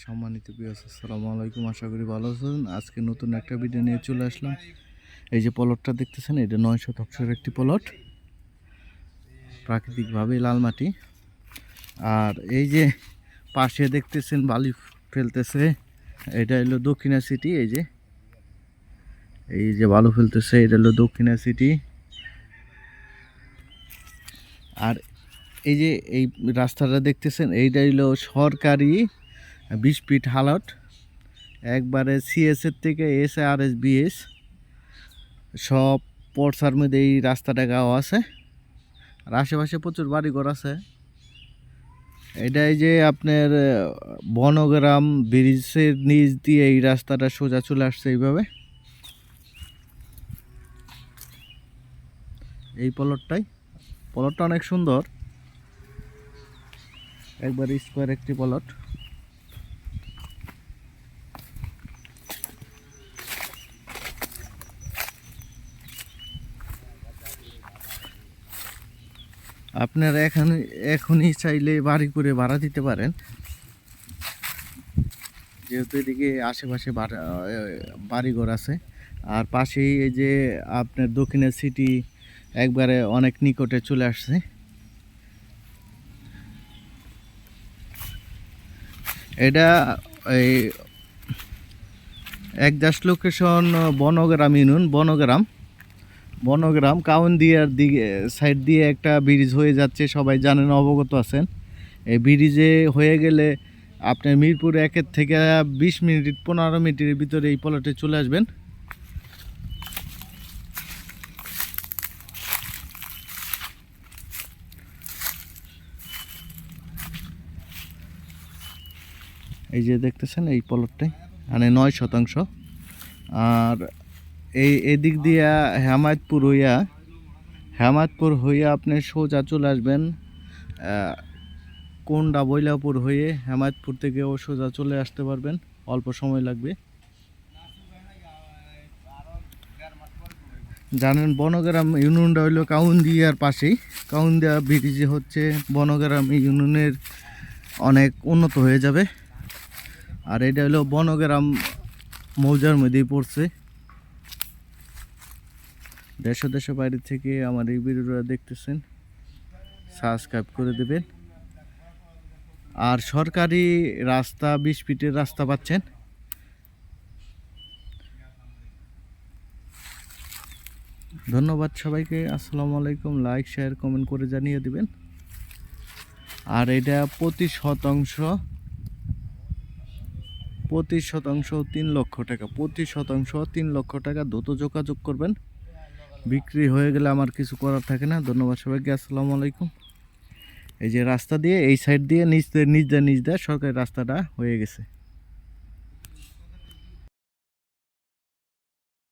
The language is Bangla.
সম্মানিত বিয়াস আসসালামু আলাইকুম। আশা করি ভালো আছেন। আজকে নতুন একটা ভিডিও নিয়ে চলে আসলাম। এই যে পলটটা দেখতেছেন, এটা নয় শতাংশের একটি পলট প্রাকৃতিকভাবে লাল মাটি। আর এই যে পাশে দেখতেছেন, বালি ফেলতেছে। এটা হলো দক্ষিণা সিটি এই যে। এই যে বালু ফেলতেছে, এটা হলো দক্ষিণা সিটি আর এই যে এই রাস্তাটা দেখতেছেন, এইটা হলো সরকারি বিশ ফিট হালট একবারে সিএস এর থেকে এস আর এস বিএস সব পর্সার মধ্যে এই রাস্তাটা গাওয়া আছে। আর আশেপাশে প্রচুর বাড়িঘর আছে। এটা এই যে আপনার বনগ্রাম ব্রিজের নিচ দিয়ে এই রাস্তাটা সোজা চলে আসছে এইভাবে। এই পলটটাই, পলটটা অনেক সুন্দর। একবার স্কোয়ার একটি পলট। আপনারা এখানে, এখনই চাইলে বাড়ি করে ভাড়া দিতে পারেন। যেহেতু এদিকে আশেপাশে বাড়িঘর আছে। আর পাশেই এই যে আপনার দক্ষিণের সিটি, একবারে অনেক নিকটে চলে আসছে। এটা এই একদাস লোকেশন বনগ্রাম ইউনিয়ন, বনগ্রাম। বনগ্রাম কাউন্দিয়ার দিকে, সাইড দিয়ে একটা ব্রিজ হয়ে যাচ্ছে, সবাই জানেন, অবগত আছেন। এই ব্রিজে হয়ে গেলে আপনার মিরপুর একের থেকে বিশ মিনিট, পনেরো মিনিটের ভিতরে এই পলটে চলে আসবেন। এই যে দেখতেছেন, এই পলটটাই মানে নয় শতাংশ। আর এই এদিক দিয়া হেমায়তপুর হইয়া হেমায়তপুর হইয়া আপনি সোজা চলে আসবেন কোন্ডা বৈলাপুর হয়ে হেমায়তপুর থেকে ও সোজা চলে আসতে পারবেন। অল্প সময় লাগবে। জানেন, বনগ্রাম ইউনিয়নটা হইল কাউন্দিয়ার পাশেই। কাউন্দিয়া ব্রিজে হচ্ছে বনগ্রাম ইউনিয়নের অনেক উন্নত হয়ে যাবে। আর এটা হলো বনগ্রাম মৌজার মধ্যেই পড়ছে। দেশ দেশের বাইরে থেকে আমার এই ভিডিওটা দেখতেছেন সাবস্ক্রাইব করে দেবেন। আর সরকারি রাস্তা, বিশ ফিটের রাস্তা পাচ্ছেন। ধন্যবাদ সবাইকে, আসসালামু আলাইকুম। লাইক শেয়ার কমেন্ট করে জানিয়ে দিবেন। আর এটা প্রতি শতাংশ প্রতি শতাংশ তিন লক্ষ টাকা প্রতি শতাংশ তিন লক্ষ টাকা দ্রুত যোগাযোগ করবেন। বিক্রি হয়ে গেলে আমার কিছু করার থাকে না। ধন্যবাদ সবাইকে, আসসালামু আলাইকুম। এই যে রাস্তা দিয়ে, এই সাইড দিয়ে, নিচ দিয়ে নিচ দিয়ে নিচ দিয়ে সরকারি রাস্তাটা হয়ে গেছে।